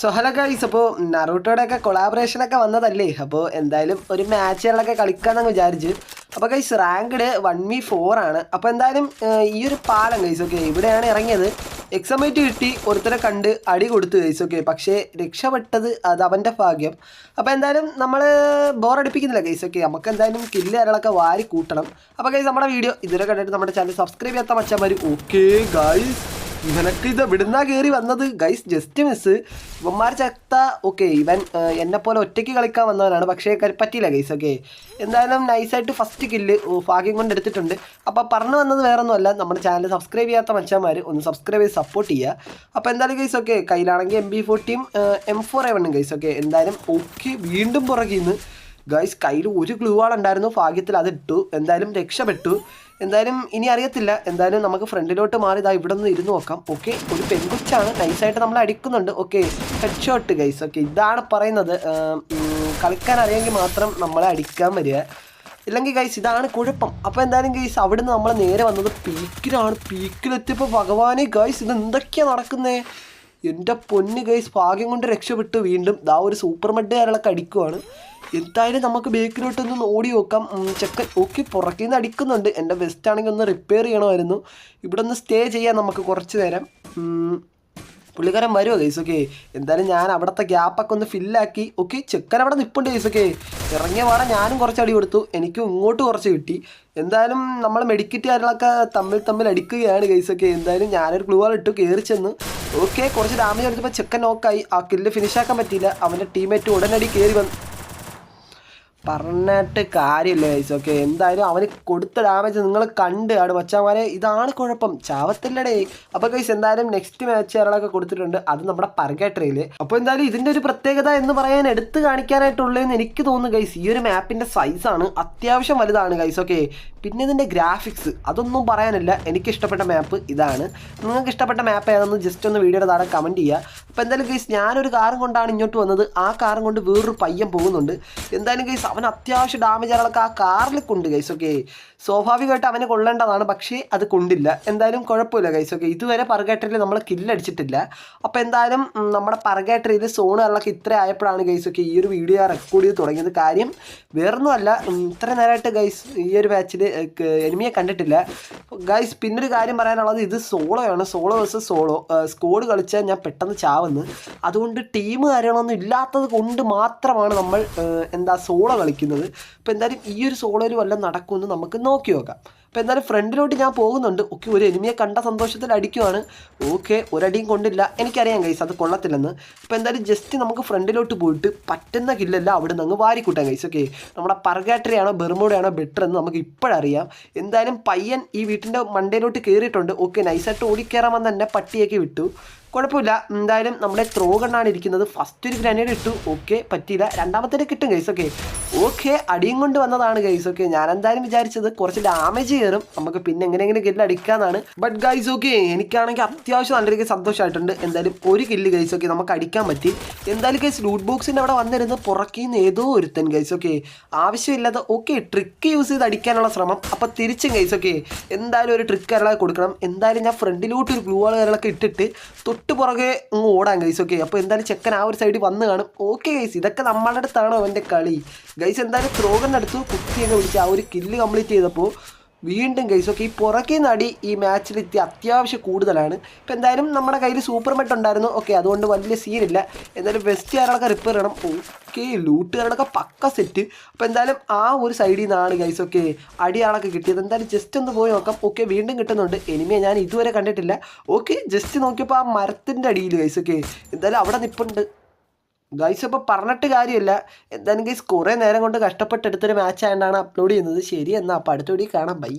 So hello guys അപ്പോൾ നറൂട്ടോടെ ഒക്കെ കൊളാബറേഷനൊക്കെ വന്നതല്ലേ? അപ്പോൾ എന്തായാലും ഒരു മാച്ചുകളൊക്കെ കളിക്കാമെന്നങ്ങ് വിചാരിച്ച്. അപ്പോൾ guys ranked one v four ആണ്. അപ്പോൾ എന്തായാലും ഈ ഒരു പാലം ഗൈസ് ഓക്കെ ഇവിടെയാണ് ഇറങ്ങിയത്. എക്സമേറ്റ് കിട്ടി ഒരുത്തരെ കണ്ട് അടി കൊടുത്തു ഗൈസ് ഓക്കെ പക്ഷേ രക്ഷപ്പെട്ടത് അത് അവന്റെ ഭാഗ്യം. അപ്പോൾ എന്തായാലും നമ്മൾ ബോറടിപ്പിക്കുന്നില്ല ഗൈസ് ഓക്കെ നമുക്ക് എന്തായാലും കില്ല് കാര്യങ്ങളൊക്കെ വാരി കൂട്ടണം. അപ്പോൾ ഗൈസ് നമ്മുടെ വീഡിയോ ഇതുവരെ കണ്ടിട്ട് നമ്മുടെ ചാനൽ സബ്സ്ക്രൈബ് ചെയ്യാത്ത മച്ചാൻ ഓക്കെ ഗൈസ് ഇവനൊക്കെ ഇത് എവിടുന്നാ കയറി വന്നത്. ഗൈസ് ജസ്റ്റ് മിസ് ഇവന്മാർ ചത്ത ഓക്കെ ഇവൻ എന്നെ പോലെ ഒറ്റയ്ക്ക് കളിക്കാൻ വന്നവനാണ്. പക്ഷേ പറ്റിയില്ല ഗൈസ് ഓക്കെ എന്തായാലും നൈസായിട്ട് ഫസ്റ്റ് കില്ല് ഭാഗ്യം കൊണ്ട് എടുത്തിട്ടുണ്ട്. അപ്പോൾ പറഞ്ഞു വന്നത് വേറെ ഒന്നുമല്ല നമ്മുടെ ചാനൽ സബ്സ്ക്രൈബ് ചെയ്യാത്ത മനുഷ്യന്മാർ ഒന്ന് സബ്സ്ക്രൈബ് ചെയ്ത് സപ്പോർട്ട് ചെയ്യുക അപ്പോൾ എന്തായാലും ഗൈസ് ഓക്കെ കയ്യിലാണെങ്കിൽ എം ബി ഫോർട്ടിയും എം ഫോർ എ വണ്ണും ഗൈസ് ഓക്കെ എന്തായാലും ഓക്കെ വീണ്ടും പുറകിൽ നിന്ന് ഗൈസ് കയ്യിൽ ഒരു ഗ്ലൂ ഉണ്ടായിരുന്നു ഭാഗ്യത്തിൽ അത് ഇട്ടു. എന്തായാലും രക്ഷപ്പെട്ടു. എന്തായാലും ഇനി അറിയത്തില്ല. എന്തായാലും നമുക്ക് ഫ്രണ്ടിലോട്ട് മാറി ഇതാ ഇവിടെ നിന്ന് ഇരുന്ന് നോക്കാം. ഓക്കെ ഒരു പെൺകുച്ചാണ് നൈസായിട്ട് നമ്മൾ അടിക്കുന്നുണ്ട്. ഓക്കെ ഹെഡ്ഷോട്ട് ഗൈസ് ഓക്കെ ഇതാണ് പറയുന്നത്. കളിക്കാൻ അറിയാമെങ്കിൽ മാത്രം നമ്മളെ അടിക്കാൻ വരിക. ഇല്ലെങ്കിൽ ഗൈസ് ഇതാണ് കുഴപ്പം. അപ്പോൾ എന്തായാലും ഗൈസ് അവിടുന്ന് നമ്മൾ നേരെ വന്നത് പീക്കിലാണ്. പീക്കിലെത്തിയപ്പോൾ ഭഗവാനെ ഗൈസ് ഇത് എന്തൊക്കെയാണ് നടക്കുന്നേ? എന്റെ പൊന്ന് ഗൈസ് ഭാഗ്യം കൊണ്ട് രക്ഷപ്പെട്ടു. വീണ്ടും ദാ ഒരു സൂപ്പർ മഡ് കാര്യങ്ങളൊക്കെ അടിക്കുവാണ്. എന്തായാലും നമുക്ക് ബേക്കിലോട്ടൊന്ന് ഓടി നോക്കാം. ചെക്കൻ ഓക്കെ പുറകിൽ നിന്ന് അടിക്കുന്നുണ്ട്. എന്റെ വെസ്റ്റ് ആണെങ്കിൽ ഒന്ന് റിപ്പയർ ചെയ്യണമായിരുന്നു. ഇവിടെ ഒന്ന് സ്റ്റേ ചെയ്യാം നമുക്ക് കുറച്ച് നേരം. പുള്ളിക്കാരൻ വരുമോ ഗൈസ് ഓക്കെ എന്തായാലും ഞാൻ അവിടുത്തെ ഗ്യാപ്പൊക്കെ ഒന്ന് ഫില്ലാക്കി ഓക്കെ ചെക്കൻ അവിടെ നിൽപ്പുണ്ട് ഗൈസ് ഓക്കെ ഇറങ്ങിയ പാടെ ഞാനും കുറച്ച് അടി കൊടുത്തു. എനിക്കും ഇങ്ങോട്ട് കുറച്ച് കിട്ടി. എന്തായാലും നമ്മൾ മെഡിക്കറ്റ് കാര്യങ്ങളൊക്കെ തമ്മിൽ തമ്മിൽ അടിക്കുകയാണ് ഗൈസ് ഒക്കെ എന്തായാലും ഞാനൊരു ക്ലൂ ആൾ ഇട്ടു കയറി ചെന്ന്. ഓക്കെ കുറച്ച് ഡാമേജ് എടുത്തപ്പോൾ ചെക്കൻ നോക്കായി ആ കില്ല് ഫിനിഷാക്കാൻ പറ്റിയില്ല. അവന്റെ ടീമേറ്റ് ഉടനടി കയറി വന്നു പറഞ്ഞിട്ട് കാര്യമില്ല ഗൈസ് ഓക്കെ എന്തായാലും അവന് കൊടുത്ത ഡാമേജ് നിങ്ങൾ കണ്ട് ആണ് മച്ചാമാരെ ഇതാണ് കുഴപ്പം. ചാവത്തില്ലടേ. അപ്പോൾ ഗൈസ് എന്തായാലും നെക്സ്റ്റ് മാച്ച് ഒരാളൊക്കെ കൊടുത്തിട്ടുണ്ട്. അത് നമ്മുടെ പർഗാട്രിയിൽ അപ്പോൾ എന്തായാലും ഇതിന്റെ ഒരു പ്രത്യേകത എന്ന് പറയാൻ എടുത്ത് കാണിക്കാനായിട്ടുള്ളതെന്ന് എനിക്ക് തോന്നുന്നു ഗൈസ് ഈ ഒരു മാപ്പിന്റെ സൈസാണ് അത്യാവശ്യം വലുതാണ് ഗൈസ് ഓക്കെ പിന്നെ ഇതിന്റെ ഗ്രാഫിക്സ് അതൊന്നും പറയാനില്ല. എനിക്ക് ഇഷ്ടപ്പെട്ട മാപ്പ് ഇതാണ്. നിങ്ങൾക്ക് ഇഷ്ടപ്പെട്ട മാപ്പ് ഏതെന്ന് ജസ്റ്റ് ഒന്ന് വീഡിയോയുടെ താഴെ കമന്റ് ചെയ്യുക. അപ്പോൾ എന്തായാലും ഗൈസ് ഞാനൊരു കാറും കൊണ്ടാണ് ഇങ്ങോട്ട് വന്നത്. ആ കാറും കൊണ്ട് വേറൊരു പയ്യൻ പോകുന്നുണ്ട്. എന്തായാലും ഗൈസ് അവൻ അത്യാവശ്യം ഡാമേജ് ആളൊക്കെ ആ കാറിൽ കൊണ്ട് ഗൈസ് ഓക്കെ സ്വാഭാവികമായിട്ട് അവന് കൊള്ളേണ്ടതാണ് പക്ഷേ അത് കൊണ്ടില്ല. എന്തായാലും കുഴപ്പമില്ല ഗൈസ് ഓക്കെ ഇതുവരെ പറഗേറ്ററിൽ നമ്മൾ കില്ലടിച്ചിട്ടില്ല അപ്പോൾ എന്തായാലും നമ്മുടെ പറഗേറ്ററിൽ സോണുകളിലൊക്കെ ഇത്ര ആയപ്പോഴാണ് ഗൈസ് ഒക്കെ ഈ ഒരു വീഡിയോ റെക്കോർഡ് ചെയ്ത് തുടങ്ങിയത്. കാര്യം വേറൊന്നുമല്ല ഇത്ര നേരമായിട്ട് ഗൈസ് ഈ ഒരു മാച്ചിൽ എനിമിയെ കണ്ടിട്ടില്ല. ഗൈസ് പിന്നൊരു കാര്യം പറയാനുള്ളത് ഇത് സോളോയാണ്. Solo versus solo. സ്കോഡ് കളിച്ചാൽ ഞാൻ പെട്ടെന്ന് ചാവുന്നു. അതുകൊണ്ട് ടീം കാര്യങ്ങളൊന്നും ഇല്ലാത്തത് കൊണ്ട് മാത്രമാണ് നമ്മൾ എന്താ സോളോ കളിക്കുന്നത്. അപ്പോൾ എന്തായാലും ഈ ഒരു സോളോയിൽ വല്ലതും നടക്കുമെന്ന് നമുക്ക് നോക്കി നോക്കാം. അപ്പോൾ എന്തായാലും ഫ്രണ്ടിലോട്ട് ഞാൻ പോകുന്നുണ്ട്. ഓക്കെ ഒരു എനിമിയെ കണ്ട സന്തോഷത്തിൽ അടിക്കുവാണ്. ഓക്കെ ഒരടിയും കൊണ്ടില്ല. എനിക്കറിയാം ഗൈസ് അത് കൊള്ളത്തില്ലെന്ന്. അപ്പോൾ എന്തായാലും ജസ്റ്റ് നമുക്ക് ഫ്രണ്ടിലോട്ട് പോയിട്ട് പറ്റുന്ന കില്ലല്ല അവിടെ നിന്ന് അങ്ങ് വാരിക്കൂട്ടാം ഗൈസ് ഓക്കെ. നമ്മുടെ പറകാട്ടറിയാണോ ബെർമോഡയാണോ ബെറ്റർ എന്ന് നമുക്ക് ഇപ്പോഴറിയാം. എന്തായാലും പയ്യൻ ഈ വീട്ടിന്റെ മണ്ടയിലോട്ട് കയറിയിട്ടുണ്ട് ഓക്കെ നൈസായിട്ട് ഓടിക്കയറാമെന്ന് തന്നെ പട്ടിയൊക്കെ വിട്ടു. കുഴപ്പമില്ല. എന്തായാലും നമ്മുടെ ത്രോ കണ്ണാണ് ഇരിക്കുന്നത്. ഫസ്റ്റ് ഒരു ഗ്രനേഡ് ഇട്ടു. ഓക്കെ പറ്റിയില്ല. രണ്ടാമത്തേക്ക് കിട്ടും ഗൈസ് ഓക്കെ. ഓക്കെ അടിയും കൊണ്ട് വന്നതാണ് ഗൈസ് ഓക്കെ. ഞാൻ എന്തായാലും വിചാരിച്ചത് കുറച്ച് ഡാമേജ് കയറും. നമുക്ക് പിന്നെ എങ്ങനെ എങ്ങനെ കില്ല് അടിക്കാന്നാണ്. ബട്ട് ഗൈസ് ഓക്കെ എനിക്കാണെങ്കിൽ അത്യാവശ്യം നല്ല രീതിക്ക് സന്തോഷമായിട്ടുണ്ട് എന്തായാലും ഒരു കില്ല് ഗൈസ് ഓക്കെ നമുക്ക് അടിക്കാൻ പറ്റി. എന്തായാലും ഗൈസ് ലൂട്ട് ബോക്സിന്റെ അവിടെ വന്നിരുന്ന് പുറക്കിന്ന് ഏതോ ഒരുത്തൻ ഗൈസ് ഓക്കെ ആവശ്യമില്ലാതെ ഓക്കെ ട്രിക്ക് യൂസ് ചെയ്ത് അടിക്കാനുള്ള ശ്രമം. അപ്പോൾ തിരിച്ചും ഗൈസ് ഓക്കെ എന്തായാലും ഒരു ട്രിക്ക് അയാളെ കൊടുക്കണം. എന്തായാലും ഞാൻ ഫ്രണ്ടിലോട്ട് ഒരു ബ്ലൂ വാൾ കാര്യങ്ങളൊക്കെ ഇട്ടിട്ട് തൊട്ട് പുറകെ അങ്ങ് ഓടാൻ ഗൈസ് ഓക്കെ അപ്പോൾ എന്തായാലും ചെക്കൻ ആ ഒരു സൈഡിൽ വന്ന് കാണും. ഓക്കെ ഗൈസ് ഇതൊക്കെ നമ്മളുടെ അടുത്താണ് അവന്റെ കളി? ഗൈസ് എന്തായാലും ത്രോഗന്റെ അടുത്ത് കുത്തിയൊക്കെ വിളിച്ച് ആ ഒരു കില്ല് കംപ്ലീറ്റ് ചെയ്തപ്പോൾ വീണ്ടും ഗൈസ് ഓക്കെ ഈ പുറകെ നടി ഈ മാച്ചിലെത്തി അത്യാവശ്യം കൂടുതലാണ്. ഇപ്പം എന്തായാലും നമ്മുടെ കയ്യിൽ സൂപ്പർ മെറ്റ് ഉണ്ടായിരുന്നു. ഓക്കെ അതുകൊണ്ട് വലിയ സീനില്ല എന്തായാലും വെസ്റ്റ് കാരകളൊക്കെ റിപ്പയർ ചെയ്യണം. ഓക്കെ ലൂട്ടുകാരനൊക്കെ പക്ക സെറ്റ് അപ്പോൾ എന്തായാലും ആ ഒരു സൈഡിൽ നിന്നാണ് ഗൈസ് ഓക്കെ അടിയാളൊക്കെ കിട്ടിയത്. എന്തായാലും ജസ്റ്റ് ഒന്ന് പോയി നോക്കാം. ഓക്കെ വീണ്ടും കിട്ടുന്നുണ്ട്. എനിമിയെ ഞാൻ ഇതുവരെ കണ്ടിട്ടില്ല. ഓക്കെ ജസ്റ്റ് നോക്കിയപ്പോൾ ആ മരത്തിന്റെ അടിയിൽ ഗൈസ് ഓക്കെ എന്തായാലും അവിടെ നിൽപ്പുണ്ട് ഗൈസ് ഇപ്പോൾ പറഞ്ഞിട്ട് കാര്യമില്ല. എന്തായാലും ഗൈസ് കുറേ നേരം കൊണ്ട് കഷ്ടപ്പെട്ടെടുത്തൊരു മാച്ച് ആയതുകൊണ്ടാണ് അപ്ലോഡ് ചെയ്യുന്നത്. ശരി എന്നാൽ അപ്പോൾ അടുത്ത വീഡിയോ കാണാം. ബൈ